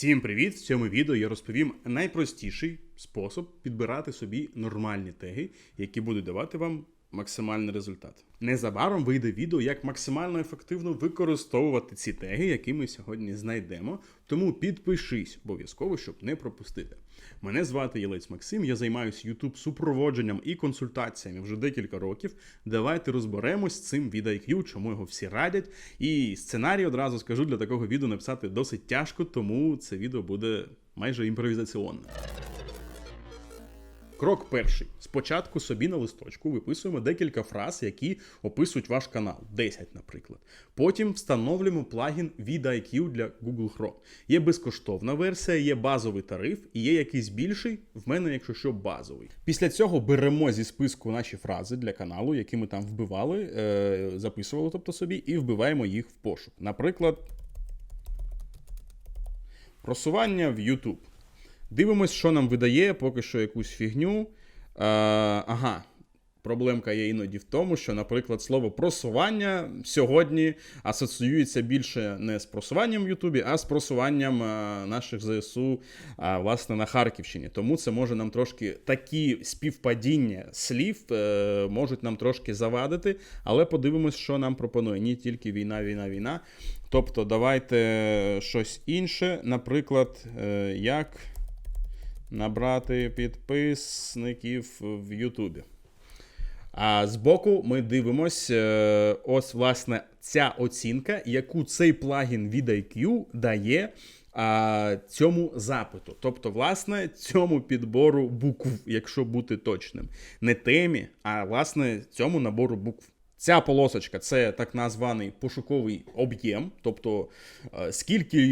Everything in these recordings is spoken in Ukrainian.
Всім привіт! В цьому відео я розповім найпростіший спосіб підбирати собі нормальні теги, які будуть давати вам максимальний результат. Незабаром вийде відео, як максимально ефективно використовувати ці теги, які ми сьогодні знайдемо. Тому підпишись обов'язково, щоб не пропустити. Мене звати Єлець Максим, я займаюся YouTube супроводженням і консультаціями вже декілька років. Давайте розберемось з цим від IQ, чому його всі радять. І сценарій одразу скажу для такого відео написати досить тяжко, тому це відео буде майже імпровізаційне. Крок перший. Спочатку собі на листочку виписуємо декілька фраз, які описують ваш канал, 10, наприклад. Потім встановлюємо плагін VidIQ для Google Chrome. Є безкоштовна версія, є базовий тариф і є якийсь більший. В мене, якщо що, базовий. Після цього беремо зі списку наші фрази для каналу, які ми там вбивали, е, записували, тобто собі, і вбиваємо їх в пошук. Наприклад, просування в YouTube. Дивимось, що нам видає, поки що якусь фігню. А, ага. Проблемка є іноді в тому, що, наприклад, слово просування сьогодні асоціюється більше не з просуванням в Ютубі, а з просуванням наших ЗСУ власне на Харківщині. Тому це може нам трошки такі співпадіння слів е, можуть нам трошки завадити, але подивимось, що нам пропонує. Не тільки війна, війна, війна. Тобто, давайте щось інше, наприклад, е, як набрати підписників в Ютубі. А збоку ми дивимось, е, ось, власне, ця оцінка, яку цей плагін від IQ дає а, цьому запиту. Тобто, власне, цьому підбору букв, якщо бути точним. Не темі, а власне цьому набору букв. Ця полосочка це так названий пошуковий об'єм, тобто е, скільки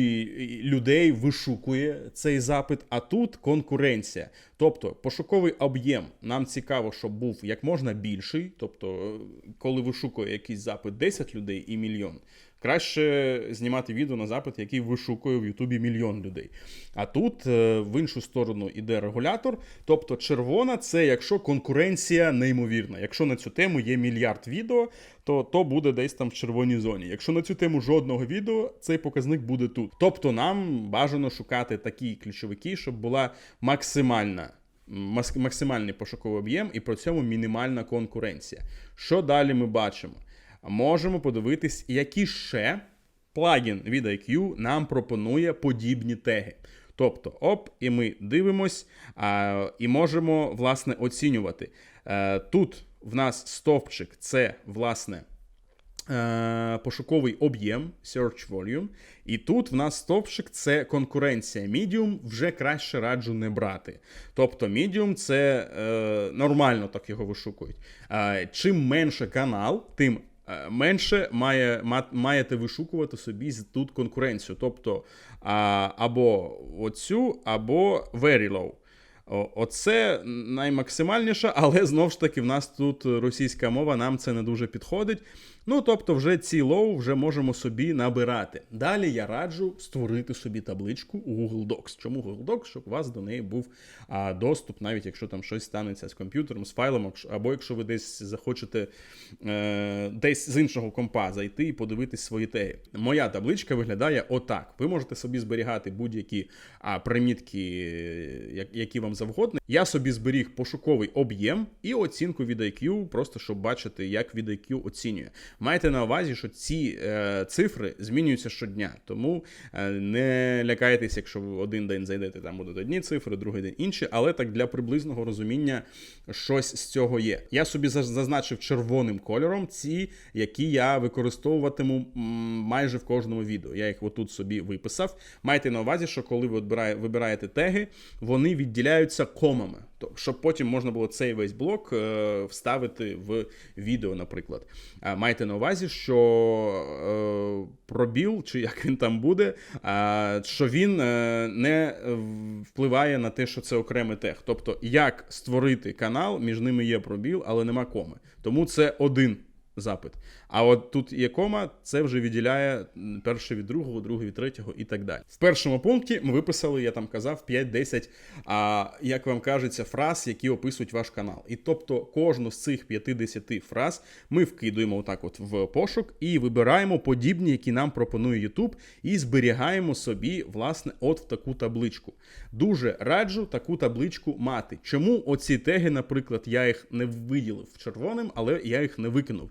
людей вишукує цей запит, а тут конкуренція. Тобто пошуковий об'єм нам цікаво, щоб був як можна більший. Тобто, коли вишукує якийсь запит 10 людей і мільйон, краще знімати відео на запит, який вишукує в Ютубі мільйон людей. А тут е, в іншу сторону йде регулятор. Тобто, червона це якщо конкуренція неймовірна. Якщо на цю тему є мільярд відео, то то буде десь там в червоній зоні. Якщо на цю тему жодного відео, цей показник буде тут. Тобто, нам бажано шукати такі ключовики, щоб була максимальна. Максимальний пошуковий об'єм і при цьому мінімальна конкуренція. Що далі ми бачимо? Можемо подивитись, які ще плагін від IQ нам пропонує подібні теги. Тобто, оп, і ми дивимось а, і можемо, власне, оцінювати. А, тут в нас стовпчик це, власне, Е, пошуковий об'єм Search Volume. І тут в нас стовпчик це конкуренція. Medium вже краще раджу не брати. Тобто Medium це е, нормально так його вишукують. Е, чим менше канал, тим Е, менше має, маєте вишукувати собі тут конкуренцію. Тобто або оцю, або very low. Оце наймаксимальніше, але знову ж таки в нас тут російська мова, нам це не дуже підходить. Ну, тобто, вже ці лоу вже можемо собі набирати. Далі я раджу створити собі табличку у Google Docs. Чому Google Docs? Щоб у вас до неї був а, доступ, навіть якщо там щось станеться з комп'ютером, з файлом, або якщо ви десь захочете е, десь з іншого компа зайти і подивитись свої теги. Моя табличка виглядає отак. Ви можете собі зберігати будь-які примітки, які вам завгодно. Я собі зберіг пошуковий об'єм і оцінку від IQ, просто щоб бачити, як від IQ оцінює. Майте на увазі, що ці е, цифри змінюються щодня, тому е, не лякайтеся, якщо ви один день зайдете, там будуть одні цифри, другий день інші, але так для приблизного розуміння щось з цього є. Я собі зазначив червоним кольором ці, які я використовуватиму майже в кожному відео. Я їх отут собі виписав. Майте на увазі, що коли ви вибираєте теги, вони відділяються комами щоб потім можна було цей весь блок е, вставити в відео, наприклад. Майте на увазі, що е, пробіл, чи як він там буде, що він е, не впливає на те, що це окремий тех. Тобто, як створити канал, між ними є пробіл, але нема коми. Тому це один запит. А от тут є кома, це вже відділяє перше від другого, друге від третього і так далі. В першому пункті ми виписали, я там казав, 5-10, а, як вам кажеться, фраз, які описують ваш канал. І тобто кожну з цих 5-10 фраз ми вкидуємо отак от в пошук і вибираємо подібні, які нам пропонує YouTube, і зберігаємо собі, власне, от в таку табличку. Дуже раджу таку табличку мати. Чому оці теги, наприклад, я їх не виділив червоним, але я їх не викинув.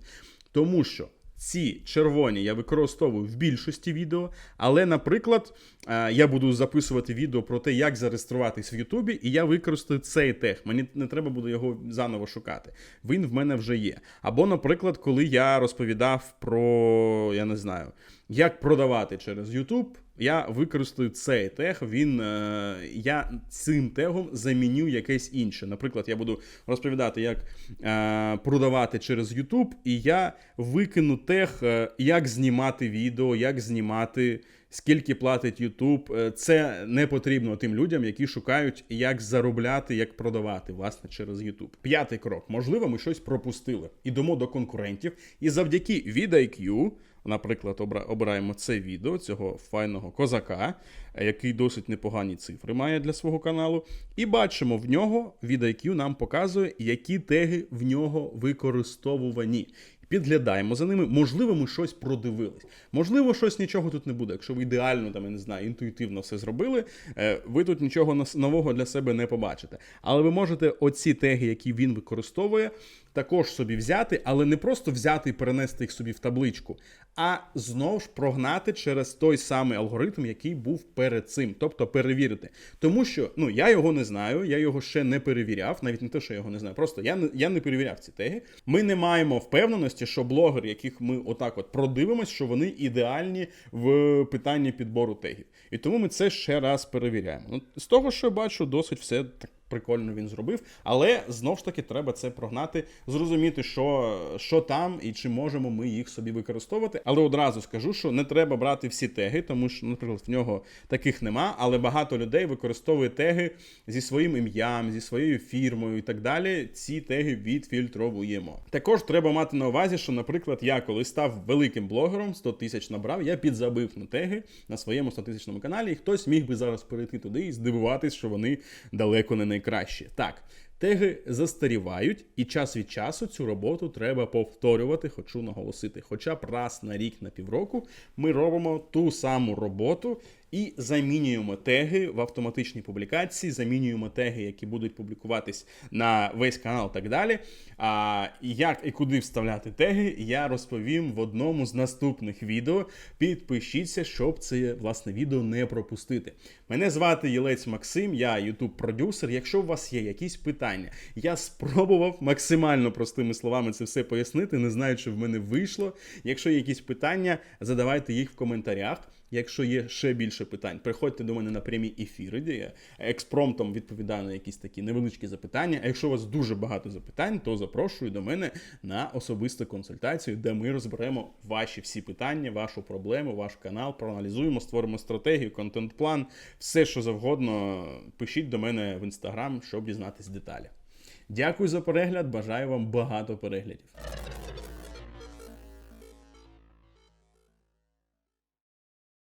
Тому що ці червоні я використовую в більшості відео, але, наприклад, е, я буду записувати відео про те, як зареєструватись в Ютубі, і я використаю цей тег. Мені не треба буде його заново шукати. Він в мене вже є. Або, наприклад, коли я розповідав про, я не знаю, як продавати через YouTube, я використаю цей тег. Він е, я цим тегом заміню якесь інше. Наприклад, я буду розповідати, як е, продавати через YouTube, і я викину тег, е, як знімати відео, як знімати. Скільки платить YouTube, Е, це не потрібно тим людям, які шукають, як заробляти, як продавати власне через YouTube. П'ятий крок. Можливо, ми щось пропустили. Ідемо до конкурентів, і завдяки VidIQ, наприклад, обираємо це відео цього файного козака, який досить непогані цифри має для свого каналу. І бачимо в нього VidIQ нам показує, які теги в нього використовувані. Підглядаємо за ними, можливо, ми щось продивились. Можливо, щось нічого тут не буде. Якщо ви ідеально там, я не знаю, інтуїтивно все зробили, е, ви тут нічого нового для себе не побачите. Але ви можете оці теги, які він використовує, також собі взяти, але не просто взяти і перенести їх собі в табличку, а знову ж прогнати через той самий алгоритм, який був перед цим, тобто перевірити. Тому що ну я його не знаю, я його ще не перевіряв, навіть не те, що я його не знаю. Просто я не я не перевіряв ці теги. Ми не маємо впевненості, що блогери, яких ми отак от продивимось, що вони ідеальні в питанні підбору тегів. І тому ми це ще раз перевіряємо. Ну, з того, що я бачу, досить все так прикольно він зробив. Але знов ж таки треба це прогнати, зрозуміти, що, що там і чи можемо ми їх собі використовувати. Але одразу скажу, що не треба брати всі теги, тому що, наприклад, в нього таких нема, але багато людей використовує теги зі своїм ім'ям, зі своєю фірмою і так далі. Ці теги відфільтровуємо. Також треба мати на увазі, що, наприклад, я коли став великим блогером, 100 тисяч набрав, я підзабив на теги на своєму 100 тисячному каналі, і хтось міг би зараз перейти туди і здивуватись, що вони далеко не найкращі. Так. Теги застарівають, і час від часу цю роботу треба повторювати, хочу наголосити. Хоча б раз на рік, на півроку ми робимо ту саму роботу і замінюємо теги в автоматичній публікації, замінюємо теги, які будуть публікуватись на весь канал і так далі. А як і куди вставляти теги, я розповім в одному з наступних відео. Підпишіться, щоб це власне відео не пропустити. Мене звати Єлець Максим, я youtube продюсер Якщо у вас є якісь питання, я спробував максимально простими словами це все пояснити. Не знаю, чи в мене вийшло. Якщо є якісь питання, задавайте їх в коментарях. Якщо є ще більше питань, приходьте до мене на прямі ефіри, де я експромтом відповідаю на якісь такі невеличкі запитання. А якщо у вас дуже багато запитань, то запрошую до мене на особисту консультацію, де ми розберемо ваші всі питання, вашу проблему, ваш канал, проаналізуємо, створимо стратегію, контент-план, все, що завгодно. Пишіть до мене в інстаграм, щоб дізнатись деталі. Дякую за перегляд. Бажаю вам багато переглядів.